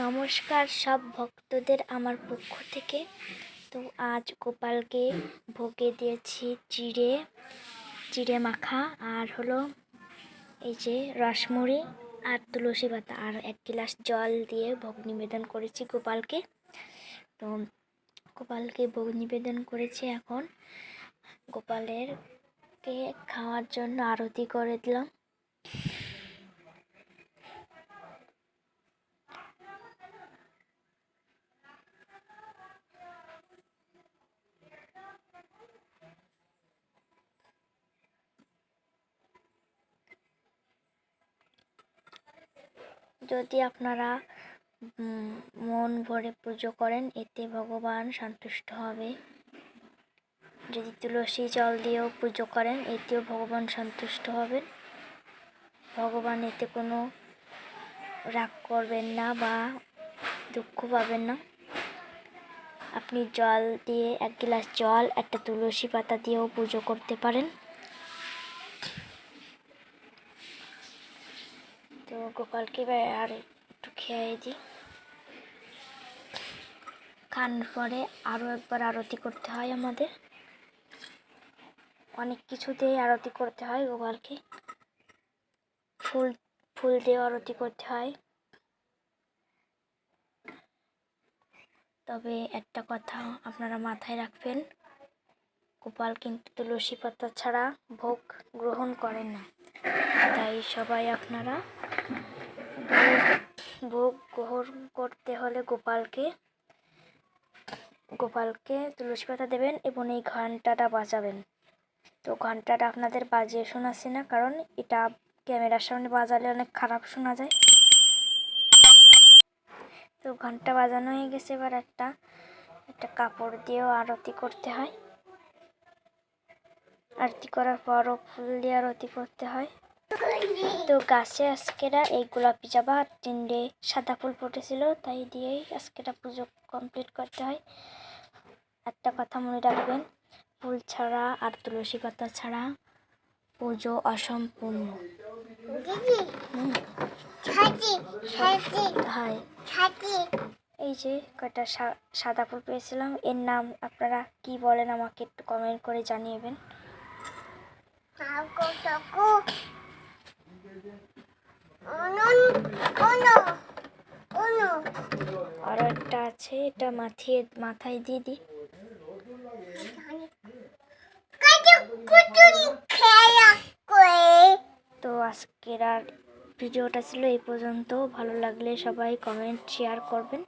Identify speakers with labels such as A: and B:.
A: নমস্কার সব ভক্তদের আমার পক্ষ থেকে। তো আজ গোপালকে ভোগে দিয়েছি চিড়ে চিড়ে মাখা, আর হলো এই যে রসমুড়ি আর তুলসী পাতা। আর এক গ্লাস জল দিয়ে ভোগ নিবেদন করেছি গোপালকে। তো গোপালকে ভোগ নিবেদন করেছি এখন। গোপালের কে খাওয়ার জন্য আরতি করে দিলাম। যদি আপনারা মন ভরে পুজো করেন, এতে ভগবান সন্তুষ্ট হবে। যদি তুলসী জল দিয়েও পুজো করেন, এতেও ভগবান সন্তুষ্ট হবেন। ভগবান এতে কোনো রাগ করবেন না বা দুঃখ পাবেন না। আপনি জল দিয়ে, এক গ্লাস জল, একটা তুলসী পাতা দিয়েও পুজো করতে পারেন। তো গোপালকে আর একটু খেয়ে দিই। খাওয়ানোর পরে আরও একবার আরতি করতে হয় আমাদের। অনেক কিছুতেই আরতি করতে হয় গোপালকে। ফুল ফুল দিয়ে আরতি করতে হয়। তবে একটা কথা আপনারা মাথায় রাখবেন, গোপাল কিন্তু তুলসী পাতা ছাড়া ভোগ গ্রহণ করেন না। তাই সবাই আপনারা ভোগ গ্রহণ করতে হলে গোপালকে গোপালকে তুলসী পাতা দেবেন এবং এই ঘন্টাটা বাজাবেন। তো ঘন্টাটা আপনাদের বাজিয়ে শোনাচ্ছি না, কারণ এটা ক্যামেরার সামনে বাজালে অনেক খারাপ শোনা যায়। তো ঘণ্টা বাজানো হয়ে গেছে এবার একটা একটা কাপড় দিয়েও আরতি করতে হয়। আরতি করার পরও ফুল দিয়ে আরতি করতে হয়। তো গাছে আজকেরা এই গোলাপি জবা আর তিনটে সাদা ফুল ফুটেছিল তাই দিয়েই আজকেরা পুজো কমপ্লিট করতে হয়। একটা কথা মনে রাখবেন ফুল ছাড়া আর তুলসী পাতা ছাড়া পুজো অসম্পূর্ণ। এই যে কয়টা সাদা ফুল পেয়েছিলাম এর নাম আপনারা কি বলেন আমাকে একটু কমেন্ট করে জানিয়েবেন একটা আছে এটা মাথায় মাথায় দিয়ে
B: করে
A: তো আজকের আর ভিডিওটা ছিল এই পর্যন্ত। ভালো লাগলে সবাই কমেন্ট শেয়ার করবেন।